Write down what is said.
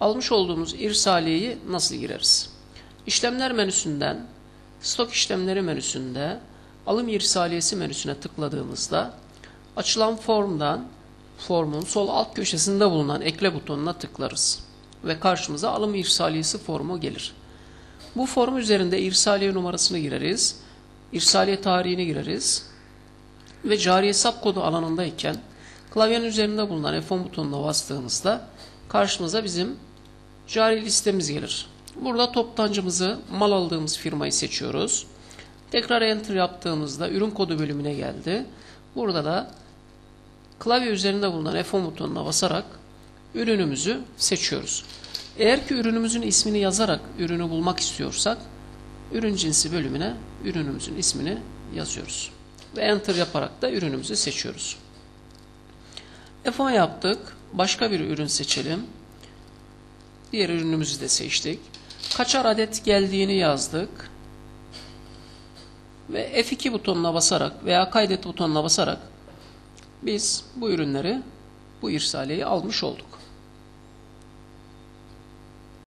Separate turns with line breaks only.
almış olduğumuz irsaliyeyi nasıl gireriz? İşlemler menüsünden stok işlemleri menüsünde alım irsaliyesi menüsüne tıkladığımızda açılan formdan formun sol alt köşesinde bulunan ekle butonuna tıklarız ve karşımıza alım irsaliyesi formu gelir. Bu form üzerinde irsaliye numarasını gireriz, irsaliye tarihini gireriz ve cari hesap kodu alanındayken klavyenin üzerinde bulunan F10 butonuna bastığımızda karşımıza bizim cari listemiz gelir. Burada toptancımızı mal aldığımız firmayı seçiyoruz. Tekrar enter yaptığımızda ürün kodu bölümüne geldi. Burada da klavye üzerinde bulunan F10 butonuna basarak ürünümüzü seçiyoruz. Eğer ki ürünümüzün ismini yazarak ürünü bulmak istiyorsak ürün cinsi bölümüne ürünümüzün ismini yazıyoruz. Ve enter yaparak da ürünümüzü seçiyoruz. F10 yaptık. Başka bir ürün seçelim. Diğer ürünümüzü de seçtik. Kaçar adet geldiğini yazdık. Ve F2 butonuna basarak veya kaydet butonuna basarak biz bu ürünleri, bu irsaliyeyi almış olduk.